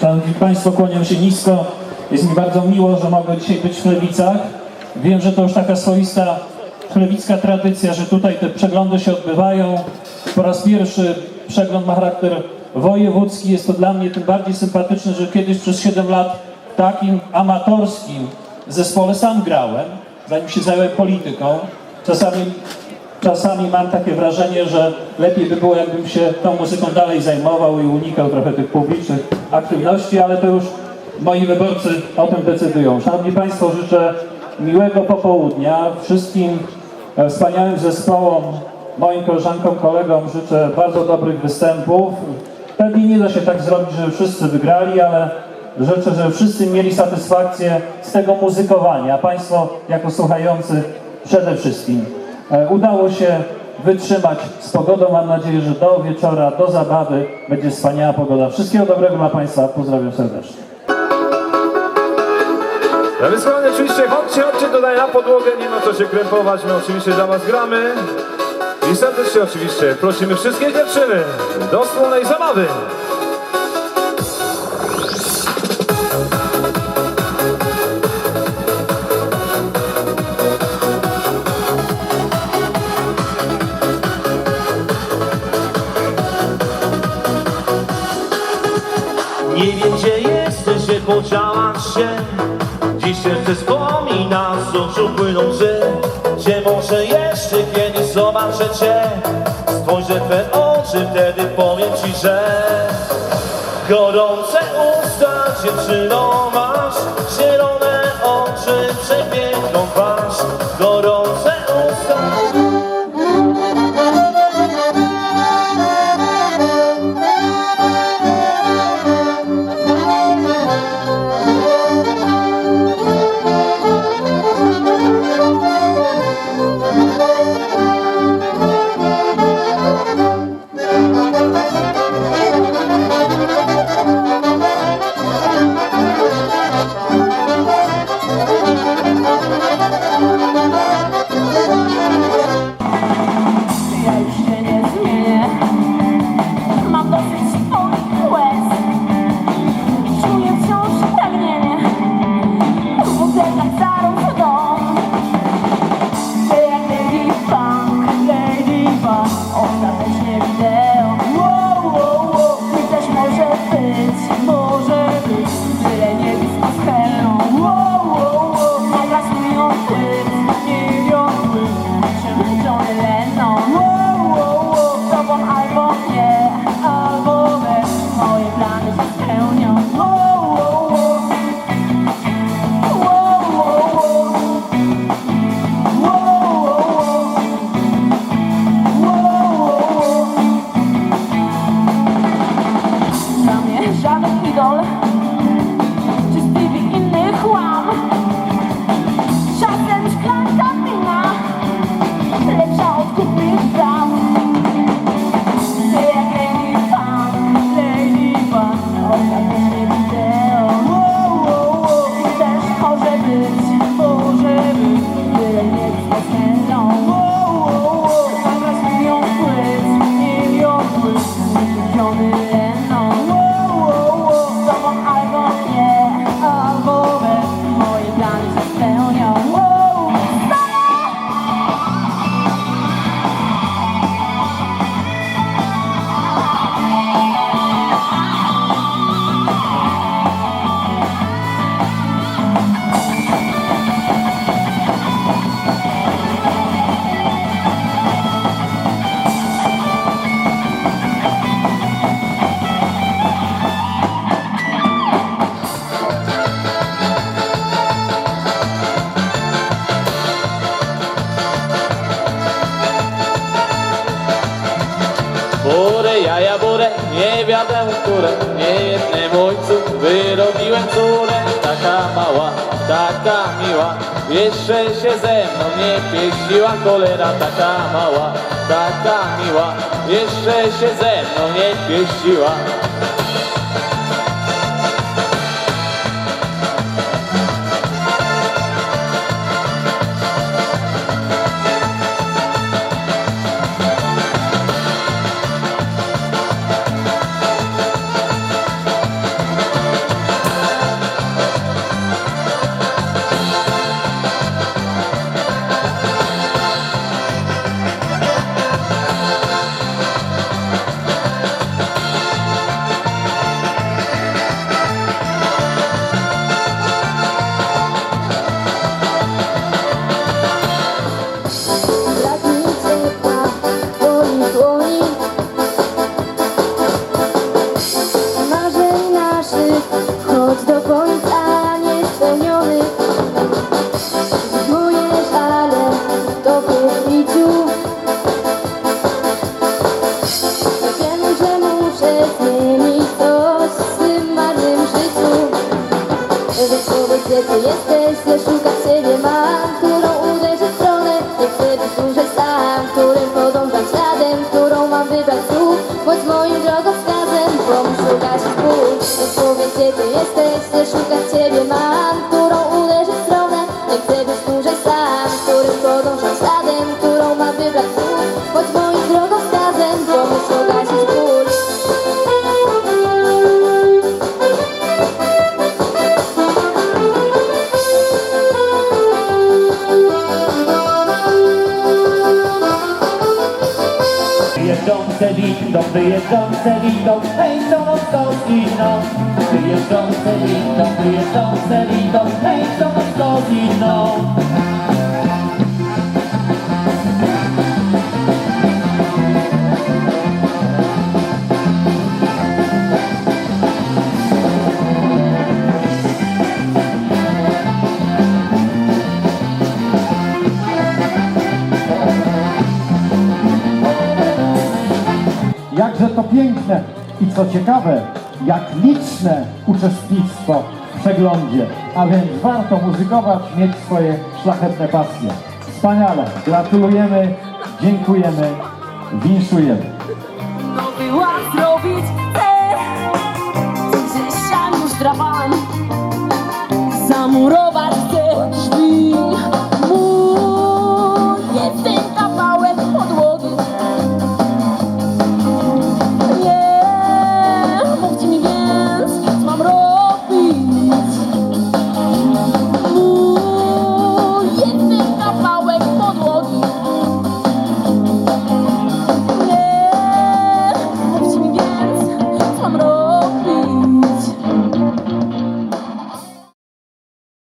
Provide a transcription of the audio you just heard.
Szanowni Państwo, kłaniam się nisko. Jest mi bardzo miło, że mogę dzisiaj być w Chlewicach. Wiem, że to już taka swoista chlewicka tradycja, że tutaj te przeglądy się odbywają. Po raz pierwszy przegląd ma charakter wojewódzki. Jest to dla mnie tym bardziej sympatyczne, że kiedyś przez 7 lat w takim amatorskim zespole sam grałem, zanim się zająłem polityką. Czasami czasami mam takie wrażenie, że lepiej by było, jakbym się tą muzyką dalej zajmował i unikał trochę tych publicznych aktywności, ale to już moi wyborcy o tym decydują. Szanowni Państwo, życzę miłego popołudnia wszystkim e, wspaniałym zespołom, moim koleżankom, kolegom życzę bardzo dobrych występów. Pewnie nie da się tak zrobić, żeby wszyscy wygrali, ale życzę, żeby wszyscy mieli satysfakcję z tego muzykowania. Państwo jako słuchający przede wszystkim. E, Udało się wytrzymać z pogodą. Mam nadzieję, że do wieczora, do zabawy będzie wspaniała pogoda. Wszystkiego dobrego dla Państwa. Pozdrawiam serdecznie. Na wysłanie oczywiście chodźcie, chodźcie tutaj na podłogę, nie ma co się krępować, my oczywiście dla was gramy. I serdecznie oczywiście prosimy wszystkie dziewczyny do wspólnej zabawy. Podziałasz się. Dziś jeszcze wspomina z oczu płyną łzy. Gdzie może jeszcze kiedyś zobaczę cię Spojrzę twe oczy, wtedy powiem ci, że Gorące usta dziewczyno masz. Zielone oczy, przepiękną twarz. Gorące Burę, jaja burę, nie wiadomo które Niejednemu ojcu wyrobiłem córę. Taka mała, taka miła Jeszcze się ze mną nie pieściła. Cholera taka mała, taka miła Jeszcze się ze mną nie pieściła Wyjeżdżące windą, wyjeżdżące windą, hej, co to zimno. Wyjeżdżące windą, wyjeżdżące windą, hej, co to zimno. Jakże to piękne i co ciekawe, jak liczne uczestnictwo w przeglądzie, a więc warto muzykować, mieć swoje szlachetne pasje. Wspaniale, gratulujemy, dziękujemy, winszujemy. No była zrobić chcę Gdzieś już drapałem Zamurować